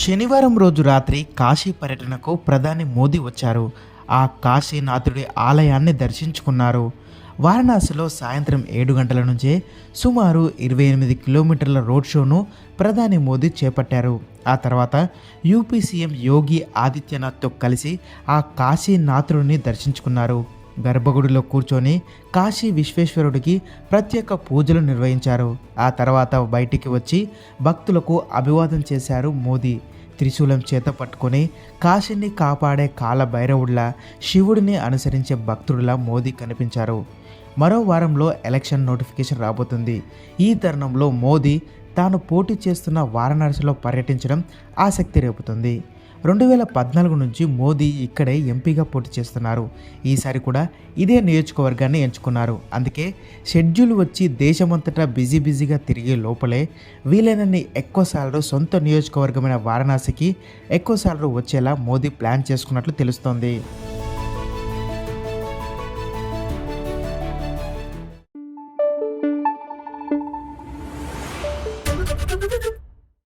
శనివారం రోజు రాత్రి కాశీ పర్యటనకు ప్రధాని మోదీ వచ్చారు. ఆ కాశీనాథుడి ఆలయాన్ని దర్శించుకున్నారు. వారణాసిలో సాయంత్రం ఏడు గంటల నుంచే సుమారు ఇరవై ఎనిమిది కిలోమీటర్ల రోడ్ షోను ప్రధాని మోదీ చేపట్టారు. ఆ తర్వాత యూపీ సీఎం యోగి ఆదిత్యనాథ్తో కలిసి ఆ కాశీనాథుడిని దర్శించుకున్నారు. గర్భగుడిలో కూర్చొని కాశీ విశ్వేశ్వరుడికి ప్రత్యేక పూజలు నిర్వహించారు. ఆ తర్వాత బయటికి వచ్చి భక్తులకు అభివాదం చేశారు మోదీ. త్రిశూలం చేత పట్టుకొని కాశీని కాపాడే కాలభైరవుడిలా శివుడిని అనుసరించే భక్తుడిలా మోదీ కనిపించారు. మరో వారంలో ఎలక్షన్ నోటిఫికేషన్ రాబోతుంది. ఈ తరుణంలో మోదీ తాను పోటీ చేస్తున్న వారణాసిలో పర్యటించడం ఆసక్తి రేపుతుంది. రెండు వేల పద్నాలుగు నుంచి మోదీ ఇక్కడే ఎంపీగా పోటీ చేస్తున్నారు. ఈసారి కూడా ఇదే నియోజకవర్గాన్ని ఎంచుకున్నారు. అందుకే షెడ్యూల్ వచ్చి దేశమంతటా బిజీ బిజీగా తిరిగే లోపలే వీలైనన్ని ఎక్కువ సార్లు సొంత నియోజకవర్గమైన వారణాసికి ఎక్కువ సార్లు వచ్చేలా మోదీ ప్లాన్ చేసుకున్నట్లు తెలుస్తోంది.